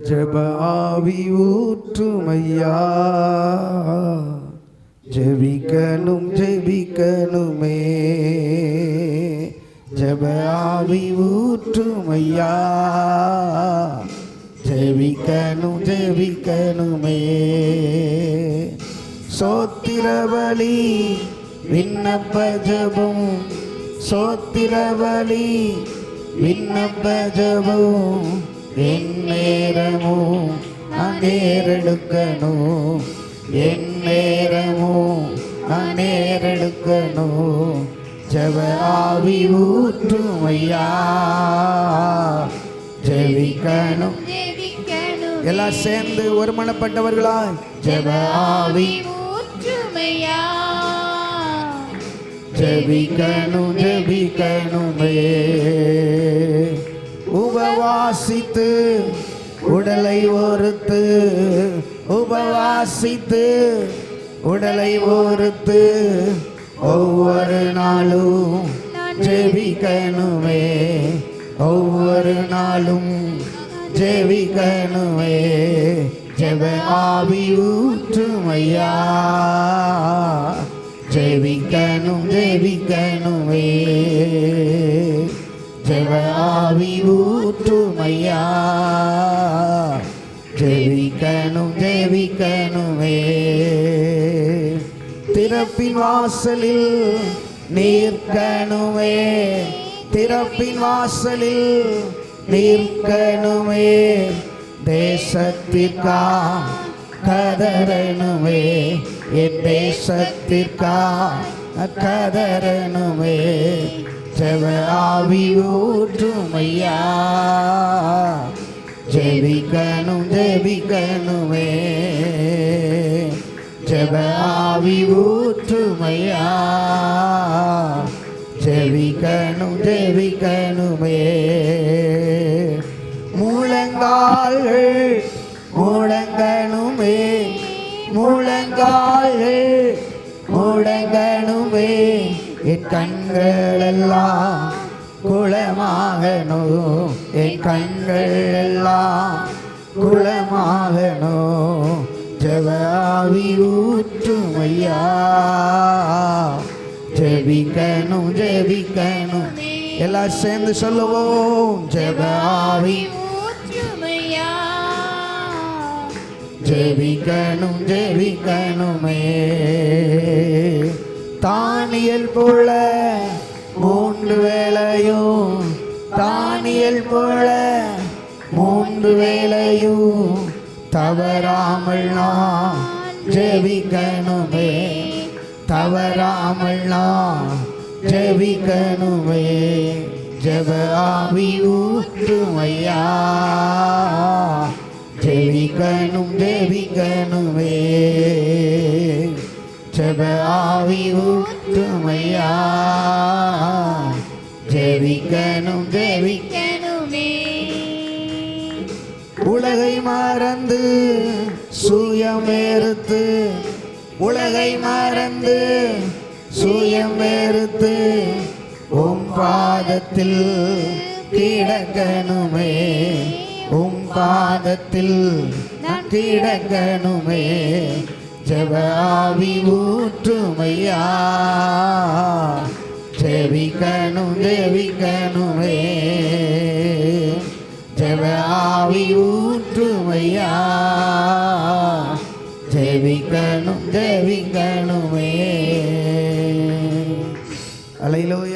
ஜப ஆவி ஊற்றுமையா? ஜெபிக்கணும் ஜெபிக்கணுமே. ஜப ஆவி ஊற்றுமையா? ஜெபிக்கணும் ஜெபிக்கணுமே. சோத்திரபலி விண்ணப்ப ஜபம். சோத்திரபலி விண்ணப்ப ஜபம். என் நேரமும் நான் நேரெடுக்கணும். என் நேரமும் நான் நேரெடுக்கணும். ஜப ஆவி ஊற்றும் ஐயா. ஜெபிக்கணும். எல்லாம் சேர்ந்து ஆவி. ஊற்றுமையா ஜெபிக்கணும் ஜெபிக்கணுமே. உபவாசித்து உடலை ஒருத்து உபவாசித்து உடலை ஒருத்து ஒவ்வொரு நாளும் ஜெபிக்கணுமே. ஒவ்வொரு நாளும் ஜெபிக்கணுமே. ஜெப ஆவி ஊற்றுமையா ஜெபிக்கணும் ஜெபிக்கணுமே. ஜெப ஊற்றுமையா ஜெபிக்கணும் ஜெபிக்கணுமே திறப்பின் வாசலில் நீர்க்கணுமே திறப்பின் வாசலில் நீர்க்கணுமே தேசத்திற்கா கதறணுமே. என் தேசத்திற்கா கதறணுமே. ஜெப ஆவி ஊற்றுமையா ஜெபிக்கணும் ஜெபிக்கணுமே. ஜெப ஆவி ஊற்றுமையா ஜெபிக்கணும் ஜெபிக்கணுமே. முழங்கால்கள் முழங்கணுமே முழங்கால்கள் முழங்கணுமே என் கண்கள் எல்லாம் குளமாகணும். என் கண்கள் எல்லாம் குளமாகணும். ஜெப ஆவி ஊற்றுமையா ஜெபிக்கணும் ஜெபிக்கணும். எல்லாம் சேர்ந்து சொல்லுவோம் ஜெப ஆவி ஊற்றுமையா ஜெபிக்கணும் ஜெபிக்கணுமே. தானியல் போல மூன்று வேளையும் தானியல் போல மூன்று வேளையும் தவறாமல் நாம் ஜெபிக்கணுமே. தவறாமல் நாம் ஜெபிக்கணுமே. ஜெப ஆவி ஊற்றுமையா. ஜெபிக்கணும் ஜெபிக்கணுமே. ஜெப ஆவி ஊற்றுமையா? ஜெபிக்கணும் ஜெபிக்கணுமே. உலகை மறந்து சுயம் வெறுத்து உலகை மறந்து சுயம் வெறுத்து உம் பாதத்தில் கிடக்கணுமே. உம் பாதத்தில் நான் கிடக்கணுமே. ஜெப ஆவி ஊற்றுமையா? ஜெபிக்கணும் ஜெபிக்கணுமே. ஜெப ஆவி ஊற்றுமையா? ஜெபிக்கணும் ஜெபிக்கணுமே. அலையிலோயா.